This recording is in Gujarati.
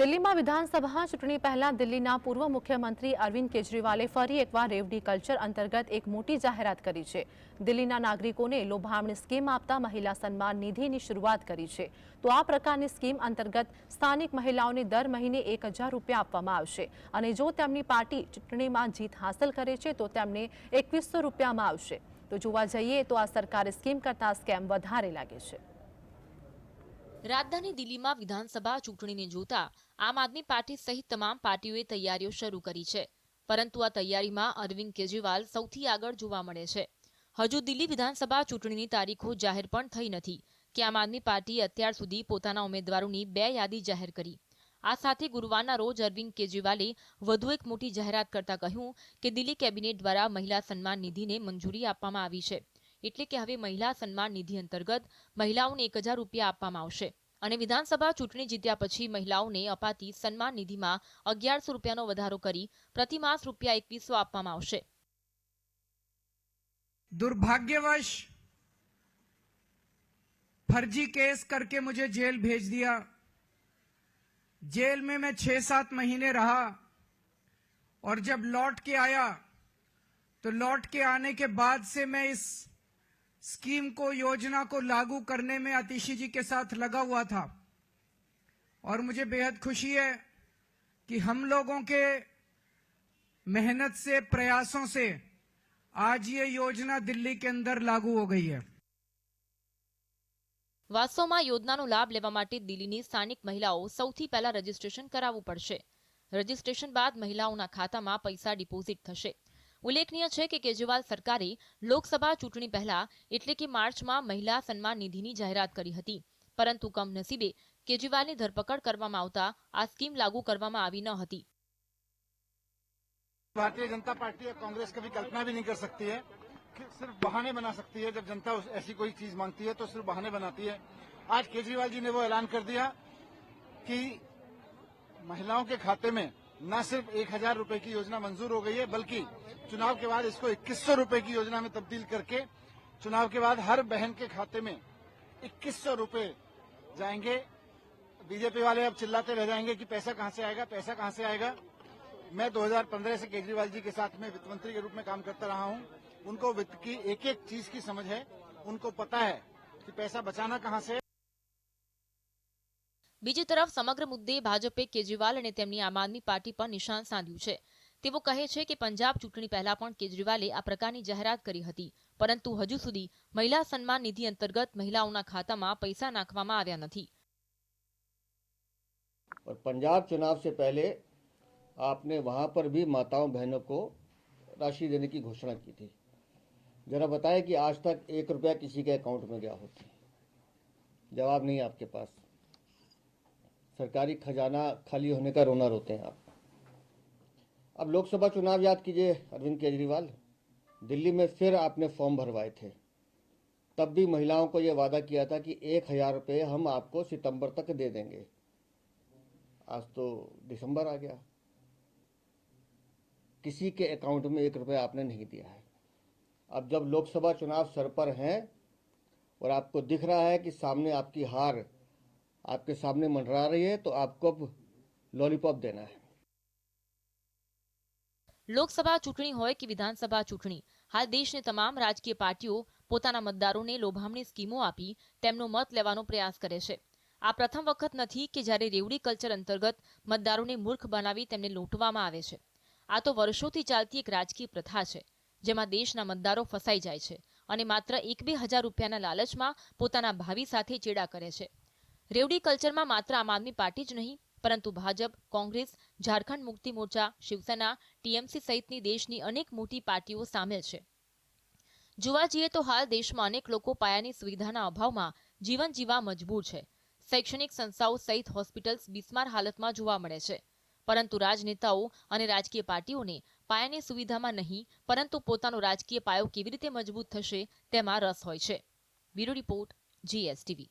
દિલ્હીમાં વિધાનસભા ચૂંટણી પહેલા દિલ્હીના પૂર્વ મુખ્યમંત્રી અરવિંદ કેજરીવાલે ફરી એકવાર રેવડી કલ્ચર અંતર્ગત એક મોટી જાહેરાત કરી છે દિલ્હીના નાગરિકોને લોભામણી સ્કીમ આપતા મહિલા સન્માન નિધિની શરૂઆત કરી છે તો આ પ્રકારની સ્કીમ અંતર્ગત સ્થાનિક મહિલાઓને દર મહિને એક રૂપિયા આપવામાં આવશે અને જો તેમની પાર્ટી ચૂંટણીમાં જીત હાંસલ કરે છે તો તેમને એકવીસો રૂપિયામાં આવશે તો જોવા જઈએ તો આ સરકારી સ્કીમ કરતાં સ્કેમ વધારે લાગે છે રાજધાની દિલ્હીમાં વિધાનસભા ચૂંટણીને જોતા આમ આદમી પાર્ટી સહિત તમામ પાર્ટીઓએ તૈયારીઓ શરૂ કરી છે પરંતુ આ તૈયારીમાં અરવિંદ કેજરીવાલ સૌથી આગળ જોવા મળે છે હજુ દિલ્હી વિધાનસભા ચૂંટણીની તારીખો જાહેર પણ થઈ નથી કે આમ આદમી પાર્ટી અત્યાર સુધી પોતાના ઉમેદવારોની બે યાદી જાહેર કરી આ સાથે ગુરુવારના રોજ અરવિંદ કેજરીવાલે વધુ એક મોટી જાહેરાત કરતા કહ્યું કે દિલ્હી કેબિનેટ દ્વારા મહિલા સન્માન નિધિને મંજૂરી આપવામાં આવી છે इतले કે હવે મહિલા સન્માન નિધિ અંતર્ગત મહિલાઓને 1000 રૂપિયા આપવામાં આવશે અને વિધાનસભા ચૂંટણી જીત્યા પછી મહિલાઓને અપાતી સન્માન નિધિમાં 1100 રૂપિયાનો વધારો કરી પ્રતિમાસ રૂપિયા 2100 આપવામાં આવશે દુર્ભાગ્યવશ ફરજી કેસ કરકે મુજે જેલ ભેજ દિયા જેલ મે મે 6-7 મહિને રહા ઓર જબ લોટ કે આયા તો લોટ કે આને કે બાદ સે મે ઇસ स्कीम को योजना को लागू करने में अतिशी जी के साथ लगा हुआ था और मुझे बेहद खुशी है कि हम लोगों के मेहनत से प्रयासों से आज ये योजना दिल्ली के अंदर लागू हो गई है वास्तव में योजना नो लाभ लेवा दिल्ली મહિલાઓ महिलाओं પહેલા रजिस्ट्रेशन કરાવવું रजिस्ट्रेशन बाद महिलाओं खाता में पैसा डिपोजिट થશે उलेखनीय है कि केजरीवाल सरकारी लोकसभा चुटनी पहला એટલે કે मार्च માં મહિલા સન્માન નિધિ ની જાહેરાત કરી હતી પરંતુ કમ નસીબે केजरीवाल ને ધરપકડ કરવામાં આવતા આ સ્કીમ લાગુ કરવામાં આવી ન હતી વાટે જનતા પાર્ટી કે કોંગ્રેસ કવિ કલ્પના ભી ન કરી શકતી હે કે सिर्फ બહાને બના શકતી હે જબ જનતા ઉસ એવી કોઈ ચીજ માંગતી હે તો सिर्फ બહાને બનાતી હે આજ केजरीवालજી ને વો اعلان કર દિયા કે મહિલાઓ કે ખાતે મે न सिर्फ एक हजार रूपये की योजना मंजूर हो गई है बल्कि चुनाव के बाद इसको इक्कीस सौ रूपये की योजना में तब्दील करके चुनाव के बाद हर बहन के खाते में इक्कीस सौ रूपये जाएंगे बीजेपी वाले अब चिल्लाते रह जाएंगे कि पैसा कहां से आएगा पैसा कहां से आएगा मैं 2015 से केजरीवाल जी के साथ में वित्त मंत्री के रूप में काम करता रहा हूं उनको वित्त की एक एक चीज की समझ है उनको पता है कि पैसा बचाना कहां से બીજી તરફ સમગ્ર મુદ્દે ભાજપે કેજરીવાલ અને તેમની આમાની પાર્ટી પર નિશાન સાધ્યું છે તેઓ કહે છે કે પંજાબ ચૂંટણી પહેલા પણ કેજરીવાલે આ પ્રકારની જાહેરાત કરી હતી પરંતુ હજુ સુધી મહિલા સન્માન નિધિ અંતર્ગત મહિલાઓના ખાતામાં પૈસા નાખવામાં આવ્યા નથી પર પંજાબ ચૂંટણી પહેલા આપને वहां पर भी માતાઓ બહેનોને રસી દેનેની ઘોષણા કરી હતી जरा બતાય કે આજતક 1 રૂપિયો किसी के अकाउंट में गया हो जवाब नहीं आपके पास सरकारी खजाना खाली होने का रोना रोते हैं आप अब लोकसभा चुनाव याद कीजिए अरविंद केजरीवाल दिल्ली में फिर आपने फॉर्म भरवाए थे तब भी महिलाओं को यह वादा किया था कि एक हज़ार रुपये हम आपको सितंबर तक दे देंगे आज तो दिसंबर आ गया किसी के अकाउंट में एक रुपया आपने नहीं दिया है अब जब लोकसभा चुनाव सर पर हैं और आपको दिख रहा है कि सामने आपकी हार आपके सामने मंडरा रही है तो आपको अब લોલીપોપ દેના હે લોકસભા ચૂંટણી હોય કે વિધાનસભા ચૂંટણી હાલ દેશની તમામ રાજકીય પાર્ટીઓ પોતાના મતદારોને લોભામણી સ્કીમો આપી તેમનો મત લેવાનો પ્રયાસ કરે છે આ પ્રથમ વખત નથી કે જ્યારે રેવડી કલ્ચર અંતર્ગત મતદારોને મૂર્ખ બનાવી તેમને લૂંટવામાં આવે છે આ તો વર્ષોથી ચાલતી એક રાજકીય પ્રથા છે જેમાં દેશના મતદારો ફસાઈ જાય છે અને માત્ર એક બે હજાર રૂપિયાના લાલચમાં પોતાના ભાવિ સાથે ચેડા કરે છે રેવડી કલ્ચરમાં માત્ર આમ આદમી પાર્ટી જ નહીં પરંતુ ભાજપ કોંગ્રેસ ઝારખંડ મુક્તિ મોરચા શિવસેના ટીએમસી સહિતની દેશની અનેક મોટી પાર્ટીઓ સામેલ છે જોવા જઈએ તો હાલ દેશમાં અનેક લોકો પાયાની સુવિધાના અભાવમાં જીવન જીવા મજબૂર છે શૈક્ષણિક સંસ્થાઓ સહિત હોસ્પિટલ્સ બિસ્માર હાલતમાં જોવા મળે છે પરંતુ રાજનેતાઓ અને રાજકીય પાર્ટીઓને પાયાની સુવિધામાં નહીં પરંતુ પોતાનો રાજકીય પાયો કેવી રીતે મજબૂત થશે તેમાં રસ હોય છે બ્યુરો રિપોર્ટ જીએસટીવી